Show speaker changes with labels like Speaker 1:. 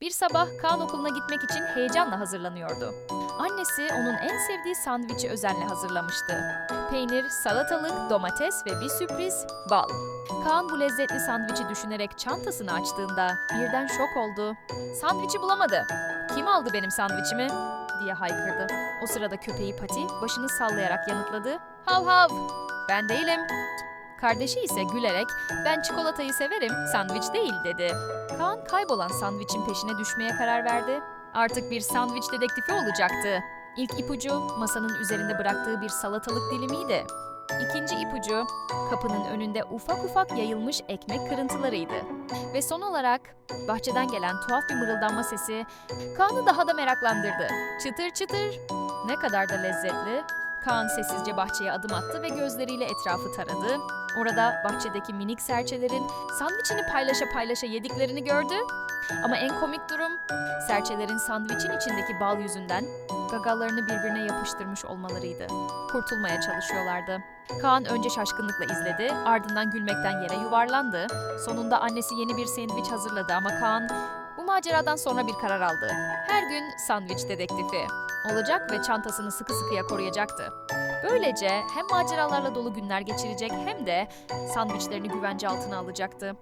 Speaker 1: Bir sabah Kaan okuluna gitmek için heyecanla hazırlanıyordu. Annesi onun en sevdiği sandviçi özenle hazırlamıştı. Peynir, salatalık, domates ve bir sürpriz bal. Kaan bu lezzetli sandviçi düşünerek çantasını açtığında birden şok oldu. Sandviçi bulamadı. Kim aldı benim sandviçimi? diye haykırdı. O sırada köpeği Pati başını sallayarak yanıtladı. Hav hav! Ben değilim. Kardeşi ise gülerek ben çikolatayı severim, sandviç değil dedi. Kaan kaybolan sandviçin peşine düşmeye karar verdi. Artık bir sandviç dedektifi olacaktı. İlk ipucu masanın üzerinde bıraktığı bir salatalık dilimiydi. İkinci ipucu kapının önünde ufak ufak yayılmış ekmek kırıntılarıydı. Ve son olarak bahçeden gelen tuhaf bir mırıldanma sesi Kaan'ı daha da meraklandırdı. Çıtır çıtır. Ne kadar da lezzetli. Kaan sessizce bahçeye adım attı ve gözleriyle etrafı taradı. Orada bahçedeki minik serçelerin sandviçini paylaşa paylaşa yediklerini gördü. Ama en komik durum serçelerin sandviçin içindeki bal yüzünden gagalarını birbirine yapıştırmış olmalarıydı. Kurtulmaya çalışıyorlardı. Kaan önce şaşkınlıkla izledi, ardından gülmekten yere yuvarlandı. Sonunda annesi yeni bir sandviç hazırladı ama Kaan bu maceradan sonra bir karar aldı. Her gün sandviç dedektifi olacak ve çantasını sıkı sıkıya koruyacaktı. Böylece hem maceralarla dolu günler geçirecek hem de sandviçlerini güvence altına alacaktı.